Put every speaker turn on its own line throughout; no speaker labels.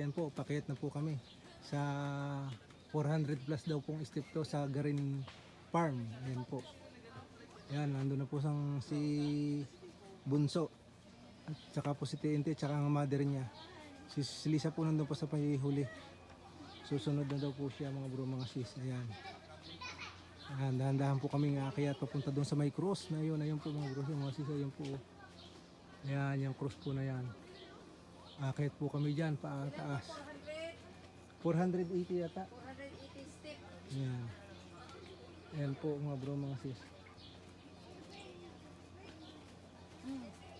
yan po, pakiat na po kami sa 400 plus daw pong step to sa Garin Farm. Ayan po. Yan, nandun na po sang si Bunso. At saka po si TNT, tsaka ang mother niya. Si Lisa po nandun po sa pahihuli. Susunod na daw po siya mga bro, mga sis. Ayan. Ayan, dahan-dahan po kami nga kaya papunta doon sa may cross na yun. Ayun po mga bro, mga sis, ayun po. Ayan, yung cross po na yan. Akit po kami dyan, paataas. 480 yata.
480 step.
Ayan. Ayan po mga bro, mga sis.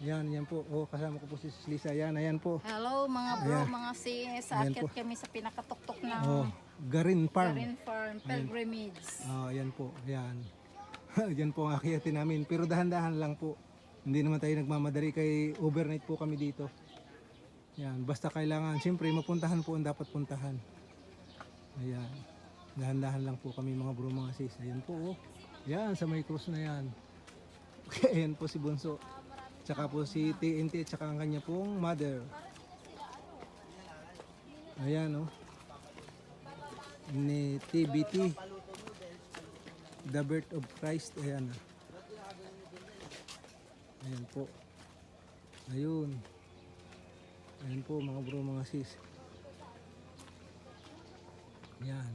Yan, yan po. Oh, kasama ko po si Lisa. Yan, ayan po.
Hello mga bro,
Ayan.
mga sis.
Ayan
Akit
po.
kami sa pinakatuktok ng
Oh, Garin Farm.
Garin Farm, Pilgrimage.
Oh, ayan po. Ayan. yan po ang akiyatin namin. Pero dahan-dahan lang po. Hindi naman tayo nagmamadali kay overnight po kami dito. Yan, basta kailangan, siyempre mapuntahan po ang dapat puntahan. Ayan. Dahan-dahan lang po kami mga bro mga sis. Ayan po oh. Yan, sa may cross na yan. ayan po si Bunso. Tsaka po si TNT, tsaka ang kanya pong mother. Ayan oh. Ni TBT. The birth of Christ. Ayan ah. Ayan po. Ayun. Ayan po mga bro, mga sis. Ayan.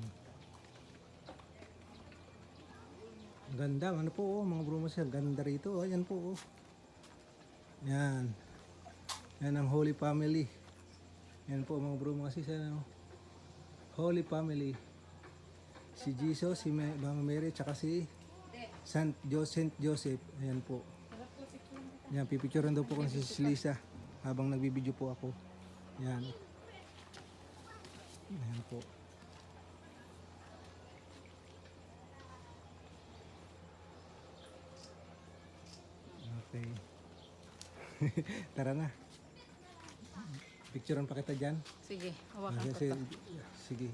Ang Ganda, ano po oh, mga bro, mga sis. Ganda rito. Ayan po oh. Ayan. Ayan ang Holy Family. Ayan po mga bro, mga sis. Ayan, oh. Holy Family. Si Jesus, si Ma- Mama Mary, tsaka si Saint Joseph, Saint. Ayan po. Yan, pipicturean daw po ko si Lisa habang nagbibideo po ako. Yan. Ayan po. Okay. Tara na. Picturean pa kita dyan.
Sige, hawakan ko to.
sige.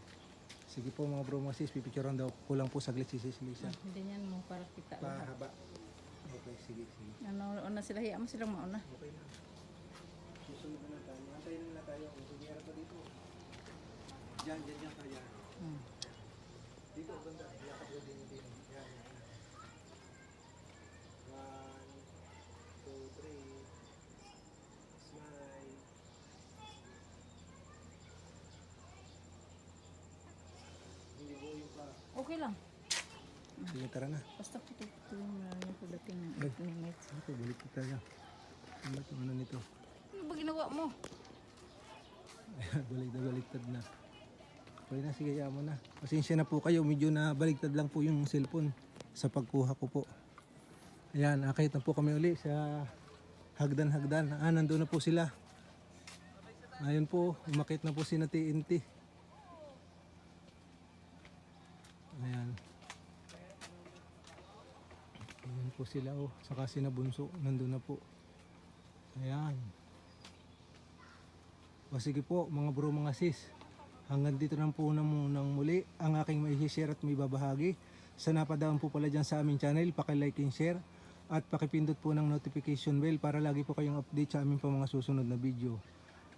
Sige po mga bro mga sis, pipicturean daw. Kulang po saglit si Sis Lisa.
Hindi yan mo para kita.
Pahaba. Okay, sige, sige.
Ano, una sila, hiya mo silang mauna.
Okay na. Susunod na lang tayo. Antayin na lang tayo. Kung sumiharap pa dito. Diyan, diyan, diyan kaya.
Hmm.
Dito, banda. Yakap ko din din. Yan, yan. One, two, three. Smile. Hindi po yung pa.
Okay lang.
Sige, tara na.
Basta puto yung maraming pagdating ng
Ay.
minutes.
Ito, balik kita na. Ano ito, ano nito?
Ano ba ginawa mo?
Ayan, baliktad, baliktad na. Okay na, sige, mo na. Pasensya na po kayo, medyo na baliktad lang po yung cellphone sa pagkuha ko po. Ayan, akit na po kami uli sa hagdan-hagdan. Ah, nandun na po sila. Ayun po, umakit na po si na TNT. Ayan. Ayan po sila oh. Saka si na Bunso, nandun na po. Ayan. O sige po mga bro mga sis. Hanggang dito lang po na munang muli ang aking may share at may babahagi. Sa napadaan po pala dyan sa aming channel, like and share at pakipindot po ng notification bell para lagi po kayong update sa aming mga susunod na video.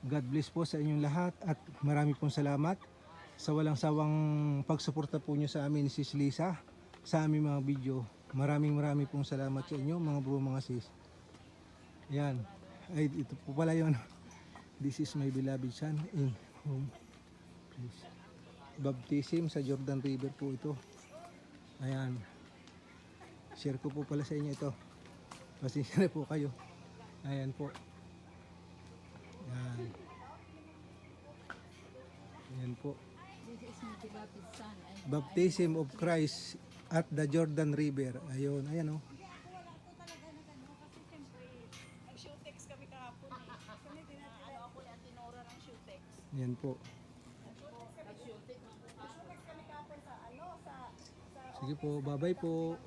God bless po sa inyong lahat at marami pong salamat sa walang sawang pagsuporta po nyo sa amin ni Sis Lisa sa aming mga video. Maraming maraming pong salamat sa inyo mga bro mga sis. Yan. Ay, ito po pala yun. This is my beloved son in please. Baptism sa Jordan River po ito. Ayan. Share ko po pala sa inyo ito. Pasensya na po kayo. Ayan po. Ayan. Ayan po. Baptism of Christ at the Jordan River. Ayun, ayan oh.
Showtex kami kahapon. Kami din natin. Ano ako yung tinora ng Showtex.
Ayan po.
Showtex kami kahapon sa ano sa sa
Sige po, bye-bye po.